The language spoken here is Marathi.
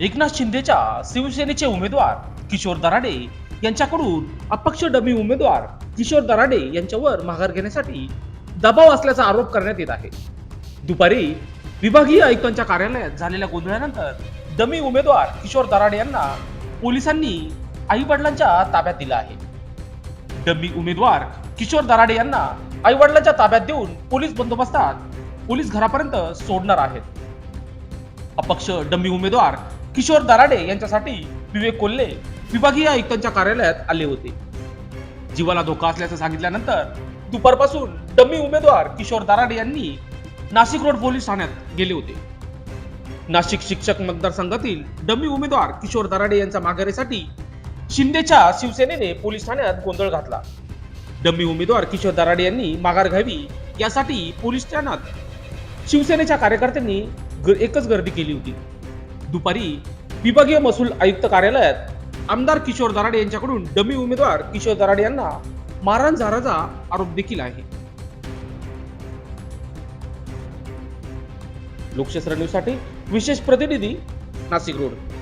एकनाथ शिंदेच्या शिवसेनेचे उमेदवार किशोर दराडे यांच्याकडून अपक्ष डमी उमेदवार किशोर दराडे यांच्यावर माघार घेण्यासाठी दबाव असल्याचा आरोप करण्यात येत आहे. दुपारी विभागीय आयुक्तांच्या कार्यालयात झालेल्या गोंधळानंतर डमी उमेदवार किशोर दराडे यांना पोलिसांनी आई वडिलांच्या ताब्यात दिला आहे. डमी उमेदवार किशोर दराडे यांना आई वडिलांच्या ताब्यात देऊन पोलीस बंदोबस्तात पोलीस घरापर्यंत सोडणार आहेत. अपक्ष डमी उमेदवार किशोर दराडे यांच्यासाठी विवेक कोल्हे विभागीय आयुक्तांच्या कार्यालयात आले होते. जीवाला धोका असल्याचं सांगितल्यानंतर दुपारपासून डमी उमेदवार किशोर दराडे यांनी नाशिक रोड पोलीस ठाण्यात गेले होते. नाशिक शिक्षक मतदारसंघातील डमी उमेदवार किशोर दराडे यांच्या माघारीसाठी शिंदेच्या शिवसेनेने पोलीस ठाण्यात गोंधळ घातला. डमी उमेदवार किशोर दराडे यांनी माघार घ्यावी यासाठी पोलीस ठाण्यात शिवसेनेच्या कार्यकर्त्यांनी एकच गर्दी केली होती. दुपारी विभागीय महसूल आयुक्त कार्यालयात आमदार किशोर दराडे यांच्याकडून डमी उमेदवार किशोर दराडे यांना मारहाण झाल्याचा आरोप देखील आहे. लोकशास्त्र न्यूजसाठी विशेष प्रतिनिधी नाशिक रोड.